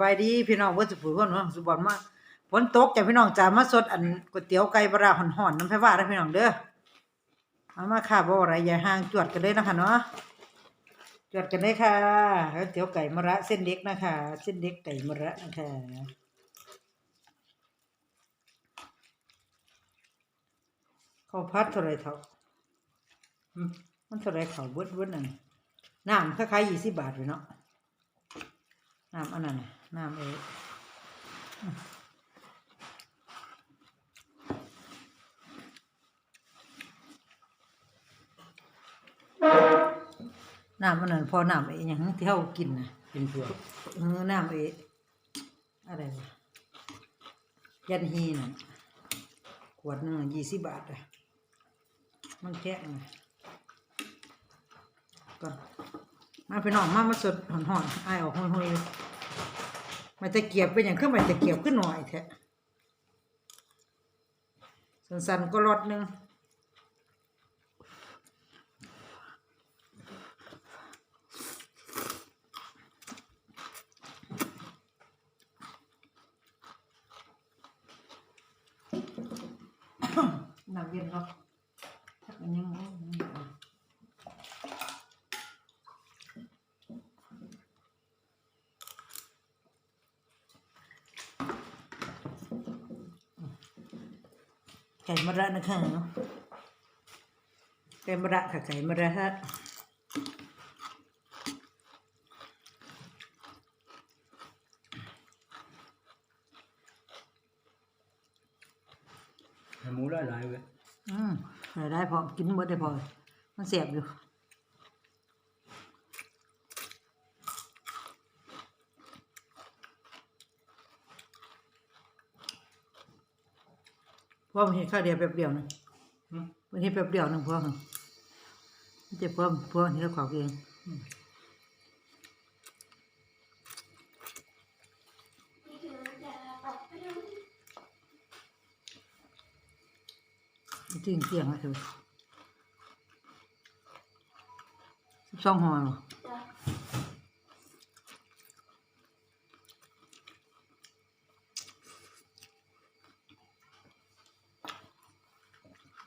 บายดีพี่น้องเบ่สุผู้คนเนาะสุบอนมาฝนตกจ้ะพี่น้องจ้ามาสดอันก๋วยเตี๋ยวไก่ปลาห่อนๆน้ำไฟฟ้าเด้พี่น้องเด้อมามาค่ะบ่อะไรอย่าห่างจวดกันเลยนะคะเนาะจวดกันเลยค่ะก๋วยเตี๋ยวไก่มะระเส้นเล็กนะคะ เส้นเล็กไก่มะระนะคะข้าวผัดเท่าไรเท่าอืมมันเท่าไหรข้าวเบิดเบิดนั่นน้ำคล้ายๆยี่สิบบาทเลยเนาะ น้ำอันนั้นน่ะน้ำเอน้ำอันนั้นพอน้ำเอหยังที่เขากินนะกินถั่วเออน้ำเออะไรวะยันฮีน่ะขวดหนึงยี่สิบบาทอะมันแค่ไงก่อน มาไปน้องมามาสดหอนๆไอออกห้อยๆมันจะเกียบเป็นอย่างขึ้นมันจะเกียบขึ้นหน่อยแท้สันๆก็รอดหนึงน้ำเย็นเนาะอันยัง ไก่มะระนะคะไก่มะระค่ะไก่มะระฮะหมูหลายหลายๆเว้ยอืมได้ได้พอกินหมดได้พอมันเสียบอยู่ พราะมันเห็นข้าวเดียวแป๊บเดียวหนึงอืมมันเห็นแป๊บเดียวหนึงพอหนึ่งมันจะเพิ่มเพิ่มเห็นเขาเองจริงเกี่ยงอะเธอสิบสองหัวเหรอ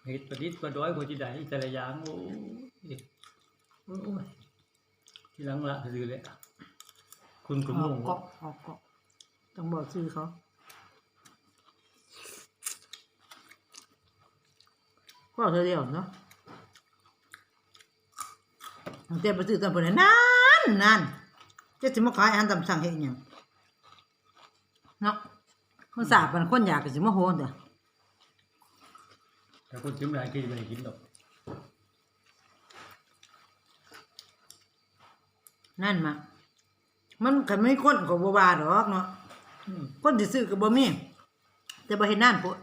เห็ดประดิษฐ์ประด้อยกว่าที่ใดแต่ละอย่างโอ้ยโอ้ยที่หลังละคือเลยคุณคุณอโมอกงเกาะออกเกาะต้องบอกชื่อเขาก็เธอเดียวเนาะตั้งแต่ไปซื้อตำบลนั้นนานนานจะจะมาขายอาหารตำสั่งเห็นยังเนาะมันสาบมันคนอยากก็สิมาโหนเด้อ แต่คนชิมหลายกินไม่ได้กินหรอกนั่นมามันคันไม่คนก็บ่ว่าดอกเนาะอืมคนที่ซื้อก็บ่มีแต่บ่เห็นนั่นพุ่น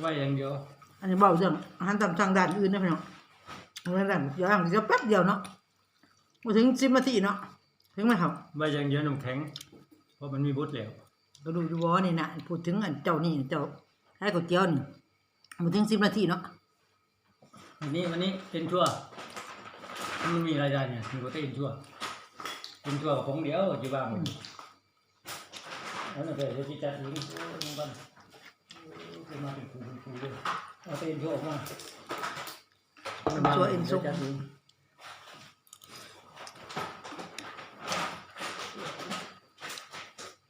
ไว่าอย่างเดียว อันนี้เบาเรื่องอาหารตามสั่งด้านอื่นนะพี่น้องอาหารด้านอย่างเดียวแป๊บเดียวเนาะมาถึงสิบนาทีเนาะถึงไหมครับไว่าอย่างเดียวน้ำแข็ง เพราะมันมีบดแล้ว ก็ดูดูว่านี่นะพูดถึงอันเจ้านี่เจ้าให้ก๋วยเตี๋ยวนี่มาถึงสิบนาทีเนาะวันนี้วันนี้เป็นชั่วมันมีรายได้เนี่ยมีโปรตีนชั่วเป็นชั่วของเดียวอยู่บ้างมันแล้วนั่นเลยที่จัดเองโอ้ยมันบ้านโอ้ยเป็นมาเป็นครูเป็นครูเลยเอาเต้นชั่วออกมาตัวเอ็นซุกจัดเองตัวบ้านก็เจอนั่นแหละเอ้ยจัดเองเนาะ เที่ยงเลยมากิ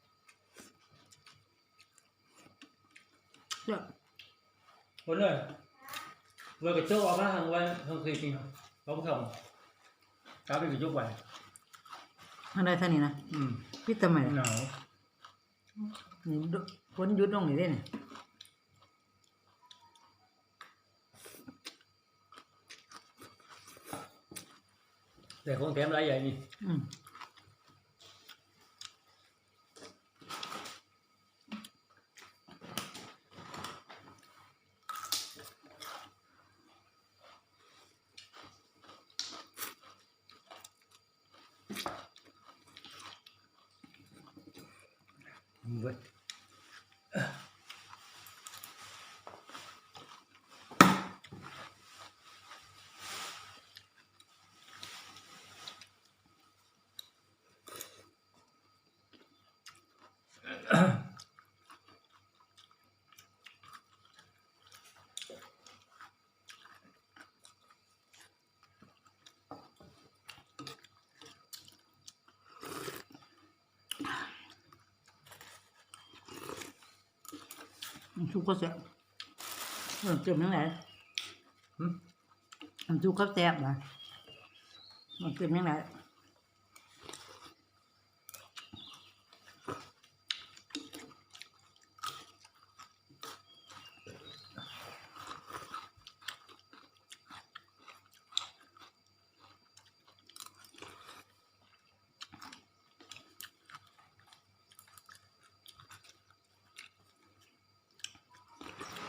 ะเจ้าคนเลยเมื่อกระโจกออกมาทางไว้ทางคือจริงเขาไม่ทำกาไปกระโจกไว้ทางใดทางนี้นะอืมพี่ทำไมหนาวนี่ดูฝนหยุดลงนี่ได้เนี่ยแต่ของแถมรายใหญ่นี่อืม Вот. เบิดน้ำซุปก็แซ่บเออเติมยังไงหึน้ำซุปก็แซ่บนะมันเติมยังไง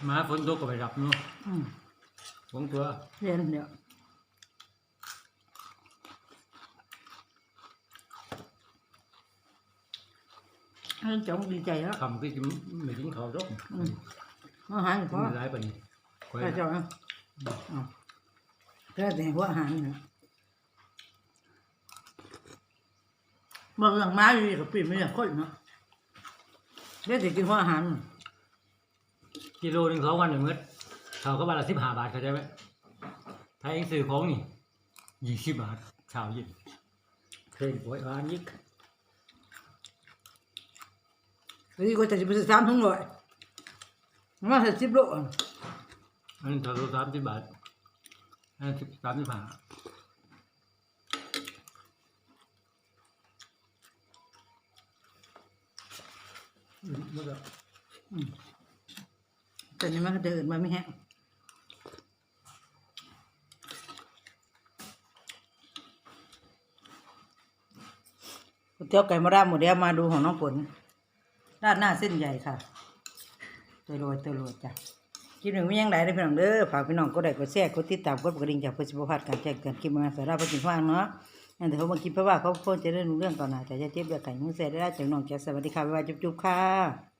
มาฝนตกก็ไปรับเนาะอืมฝนตัวเรียนเดี๋ยวเรื่องจังดีใจแล้วคำก็จะไม่กินข้าวหรอกอืมอาหารกิเพราะนหลายปานนี้คอยไปเจ้านะอ้าวแค่แต่หัวอาหารนี่นะเมื่อเรื่องม้าอยู่กับปีไม่อยากคนเนาะเดี๋ยวจะกินหัวอาหาร กิโลหนึงสองวันหนึ่งมื้อเขาก็บาทละสิบห้าบาทเข้าใจไหมถ้าเองซื้อของนี่ยี่สิบบาทเช้าเย็นเคยป่วยหวานยิกวันนี้ก็จะไปซื้อสามถุงเลยมาใส่สิบโลอะอันนี้เท่าสามสิบบาทอันนี้สามสิบห้าอืมแล้วก็อืม แต่นี่มันเดินมาไม่แห้งเตี๋ยวไก่มะระหมดแล้วมาดูของน้องฝนด้านหน้าเส้นใหญ่ค่ะตัวโรยตัวโรยจ้ะคลิปหนึ่งไม่ยังไหลได้พี่น้องเด้อฝากพี่น้องก็ได้กดแชร์กดติดตามกดกระดิ่งจากเพื่อสิบพลาดการแจ้งเตือนคลิปมาสาระประจิตฟังเนาะนั่นแต่เขามาคิดเพราะว่าเขาพ้นจะได้รู้เรื่องก่อนนะแต่จะเจ็บเดือดไก่มือเสียได้จากน้องแกสวัสดีค่ะบ๊ายบายจุ๊บๆค่ะ